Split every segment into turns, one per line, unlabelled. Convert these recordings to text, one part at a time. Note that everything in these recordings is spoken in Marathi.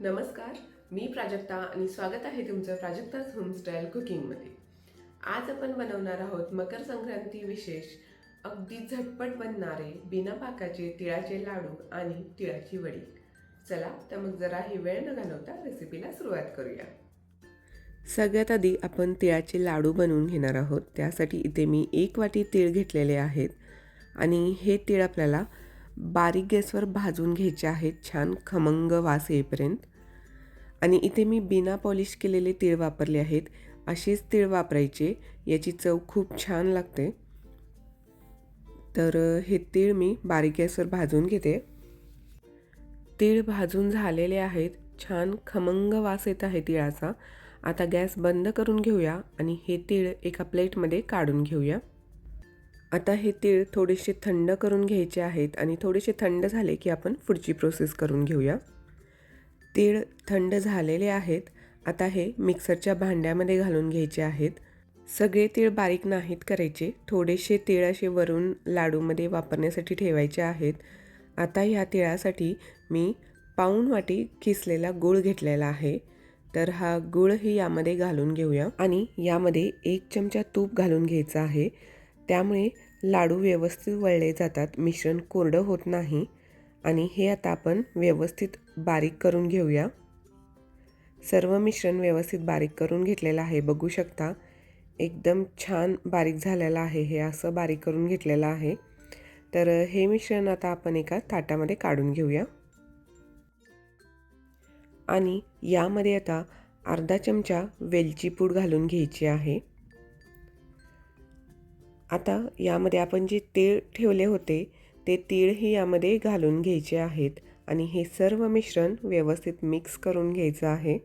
नमस्कार मी प्राजक्ता आणि स्वागत आहे तुमचं प्राजक्ताच होमस्टाईल कुकिंगमध्ये. आज आपण बनवणार आहोत मकर संक्रांती विशेष अगदी झटपट बनणारे बिना पाकाचे तिळाचे लाडू आणि तिळाची वडी. चला तर मग जरा ही वेळ न घालवता रेसिपीला सुरुवात करूया. सगळ्यात आधी आपण तिळाचे लाडू बनवून घेणार आहोत. त्यासाठी इथे मी एक वाटी तीळ घेतलेले आहेत आणि हे तीळ आपल्याला बारीक गॅसवर भाजून घ्यायचे आहेत छान खमंग वास येईपर्यंत. आणि इथे मी बिना पॉलिश केलेले तीळ वापरले आहेत. असेच तीळ वापरायचे याची चव खूप छान लागते. तर हे तीळ मी बारीक गॅसवर भाजून घेते. तीळ भाजून झालेले आहेत. छान खमंग वास येत आहे तिळाचा. आता गॅस बंद करून घेऊया आणि हे तीळ एका प्लेटमध्ये काढून घेऊया. आता हे तीळ थोडेसे थंड करून घ्यायचे आहेत आणि थोडेसे थंड झाले की आपण पुढची प्रोसेस करून घेऊया. तीळ थंड झालेले आहेत. आता हे मिक्सरच्या भांड्यामध्ये घालून घ्यायचे आहेत. सगळे तीळ बारीक नाहीत करायचे. थोडेसे तीळ असे वरून लाडूमध्ये वापरण्यासाठी ठेवायचे आहेत. आता ह्या तिळासाठी मी पाऊण वाटी किसलेला गूळ घेतलेला आहे. तर हा गूळही यामध्ये घालून घेऊया. आणि यामध्ये एक चमचा तूप घालून घ्यायचा आहे. त्यामुळे लाडू व्यवस्थित वळले जातात मिश्रण कोरडं होत नाही. आणि हे आता आपण व्यवस्थित बारीक करून घेऊया. सर्व मिश्रण व्यवस्थित बारीक करून घेतलेलं आहे. बघू शकता एकदम छान बारीक झालेलं आहे. हे असं बारीक करून घेतलेलं आहे. तर हे मिश्रण आता आपण एका ताटामध्ये काढून घेऊया. आणि यामध्ये आता अर्धा चमचा वेलची पूड घालून घ्यायची आहे. आता यामध्ये आपण जे तीळ ठेवले होते ते तीळही यामध्ये घालून घ्यायचे आहेत आणि हे सर्व मिश्रण व्यवस्थित मिक्स करून घ्यायचं आहे.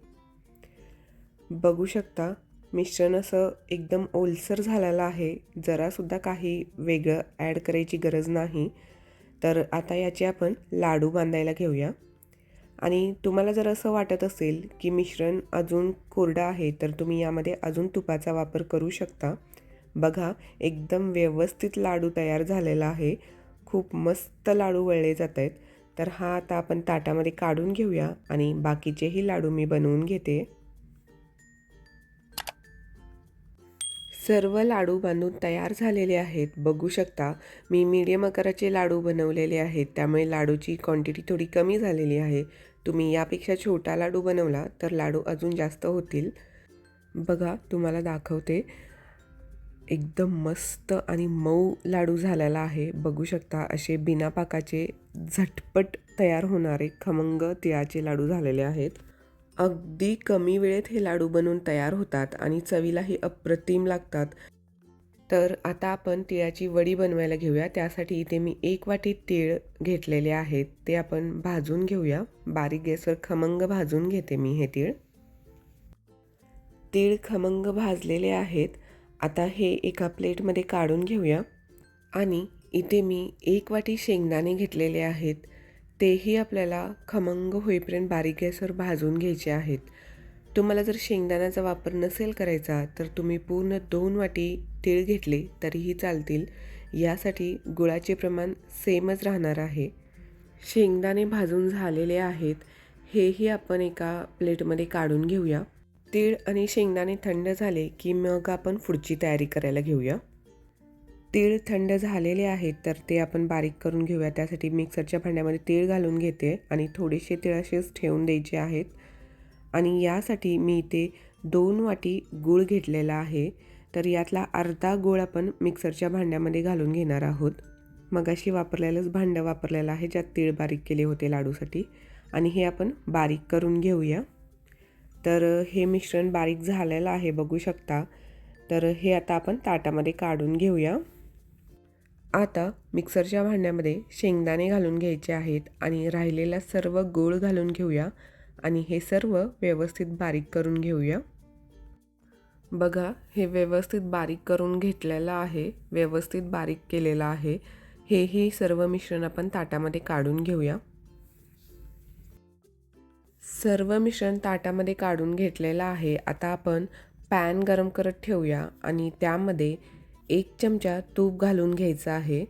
बघू शकता मिश्रण असं एकदम ओलसर झालेलं आहे. जरासुद्धा काही वेगळं ॲड करायची गरज नाही. तर आता याचे आपण लाडू बांधायला घेऊया. आणि तुम्हाला जर असं वाटत असेल की मिश्रण अजून कोरडं आहे तर तुम्ही यामध्ये अजून तुपाचा वापर करू शकता. बघा एकदम व्यवस्थित लाडू तयार झालेला आहे. खूप मस्त लाडू वळले जात आहेत तर हा आता आपण ताटामध्ये काढून घेऊया आणि बाकीचेही लाडू मी बनवून घेते. सर्व लाडू बांधून तयार झालेले आहेत. बघू शकता मी मीडियम आकाराचे लाडू बनवलेले आहेत. त्यामुळे लाडूची क्वांटिटी थोडी कमी झालेली आहे. तुम्ही यापेक्षा छोटा लाडू बनवला तर लाडू अजून जास्त होतील. बघा तुम्हाला दाखवते. एकदम मस्त आणि मऊ लाडू झालेला आहे. बघू शकता असे बिना पाकाचे झटपट तयार होणारे खमंग तिळाचे लाडू झालेले आहेत. अगदी कमी वेळेत हे लाडू बनवून तयार होतात आणि चवीलाही अप्रतिम लागतात. तर आता आपण तिळाची वडी बनवायला घेऊया. त्यासाठी इथे मी एक वाटी तीळ घेतलेले आहेत ते आपण भाजून घेऊया. बारीक गॅसवर खमंग भाजून घेते मी हे तीळ. तीळ खमंग भाजलेले आहेत. आता हे एका प्लेटमध्ये काढून घेऊया. आणि इथे मी एक वाटी शेंगदाणे घेतलेले आहेत. तेही आपल्याला खमंग होईपर्यंत बारीक गॅसवर भाजून घ्यायचे आहेत. तुम्हाला जर शेंगदाण्याचा वापर नसेल करायचा तर तुम्ही पूर्ण दोन वाटी तीळ घेतले तरीही चालतील. यासाठी गुळाचे प्रमाण सेमच राहणार आहे. शेंगदाणे भाजून झालेले आहेत. हेही आपण एका प्लेटमध्ये काढून घेऊया. तीळ आणि शेंगदाणे थंड झाले की मग आपण पुढची तयारी करायला घेऊया. तीळ थंड झालेले आहेत तर ते आपण बारीक करून घेऊया. त्यासाठी मिक्सरच्या भांड्यामध्ये तीळ घालून घेते आणि थोडेसे तीळ असेच ठेवून द्यायचे आहेत. आणि यासाठी मी इथे दोन वाटी गूळ घेतलेला आहे तर यातला अर्धा गूळ आपण मिक्सरच्या भांड्यामध्ये घालून घेणार आहोत. मगाशी वापरलेलंच भांडं वापरलेलं आहे ज्यात तीळ बारीक केले होते लाडूसाठी. आणि हे आपण बारीक करून घेऊया. तर हे मिश्रण बारीक झालेलं आहे बघू शकता. तर हे आता आपण ताटामध्ये काढून घेऊया. आता मिक्सरच्या भांड्यामध्ये शेंगदाणे घालून घ्यायचे आहेत आणि राहिलेला सर्व गूळ घालून घेऊया आणि हे सर्व व्यवस्थित बारीक करून घेऊया. बघा हे व्यवस्थित बारीक करून घेतलेलं आहे व्यवस्थित बारीक केलेलं आहे. हेही सर्व मिश्रण आपण ताटामध्ये काढून घेऊया. सर्व मिश्रण ताटामध्ये काढून घेतलेलं आहे. आता आपण पॅन गरम करत ठेवूया आणि त्यामध्ये एक चमचा तूप घालून घ्यायचं आहे.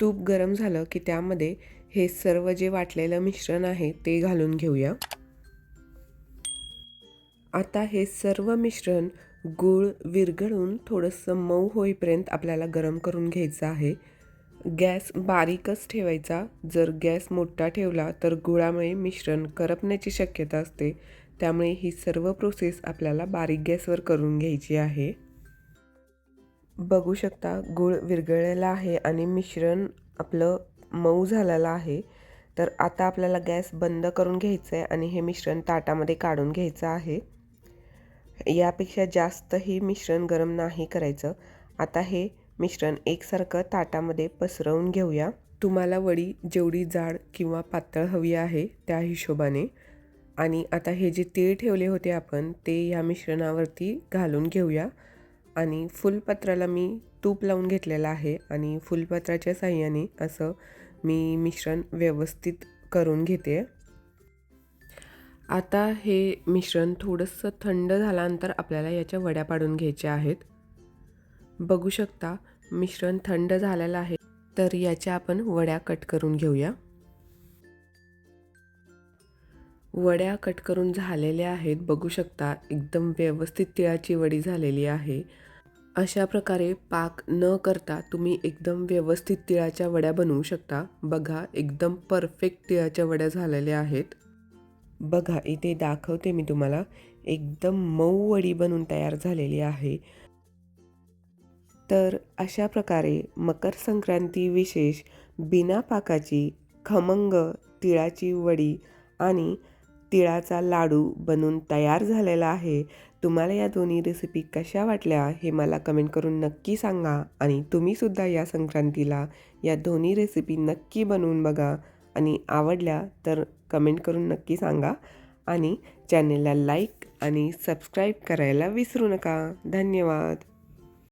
तूप गरम झालं की त्यामध्ये हे सर्व जे वाटलेलं मिश्रण आहे ते घालून घेऊया. आता हे सर्व मिश्रण गूळ विरघळून थोडंसं मऊ होईपर्यंत आपल्याला गरम करून घ्यायचं आहे. गॅस बारीकच ठेवायचा. जर गॅस मोठा ठेवला तर गुळामुळे मिश्रण करपण्याची शक्यता असते. त्यामुळे ही सर्व प्रोसेस आपल्याला बारीक गॅसवर करून घ्यायची आहे. बघू शकता गूळ विरघळलेला आहे आणि मिश्रण आपलं मऊ झालेलं आहे. तर आता आपल्याला गॅस बंद करून घ्यायचं आहे आणि हे मिश्रण ताटामध्ये काढून घ्यायचं आहे. यापेक्षा जास्तही मिश्रण गरम नाही करायचं. आता हे मिश्रण एकसारखं ताटामध्ये पसरवून घेऊया. तुम्हाला वडी जेवढी जाड किंवा पातळ हवी आहे त्या हिशोबाने. आणि आता हे जे तीळ ठेवले होते आपण ते या मिश्रणावरती घालून घेऊया. आणि फुलपत्राला मी तूप लावून घेतलेलं आहे आणि फुलपत्राच्या साह्याने असं मी मिश्रण व्यवस्थित करून घेते. आता हे मिश्रण थोडंसं थंड झाल्यानंतर आपल्याला याच्या वड्या पाडून घ्यायच्या आहेत. बघू शकता मिश्रण थंड झालेलं आहे तर याच्या आपण वड्या कट करून घेऊया. वड्या कट करून झालेल्या आहेत बघू शकता एकदम व्यवस्थित तिळाची वडी झालेली आहे. अशा प्रकारे पाक न करता तुम्ही एकदम व्यवस्थित तिळाच्या वड्या बनवू शकता. बघा एकदम परफेक्ट तिळाच्या वड्या झालेल्या आहेत. बघा इथे दाखवते मी तुम्हाला. एकदम मऊ वडी बनून तयार झालेली आहे. तर अशा प्रकारे मकर संक्रांती विशेष बिना पाकाची खमंग तिळाची वडी आणि तिळाचा लाडू बनून तयार झालेला आहे. तुम्हाला या दोन्ही रेसिपी कशा वाटल्या हे मला कमेंट करून नक्की सांगा आणि तुम्हीसुद्धा या संक्रांतीला या दोन्ही रेसिपी नक्की बनवून बघा आणि आवडल्या तर कमेंट करून नक्की सांगा आणि चॅनेलला लाईक आणि सबस्क्राईब करायला विसरू नका. धन्यवाद.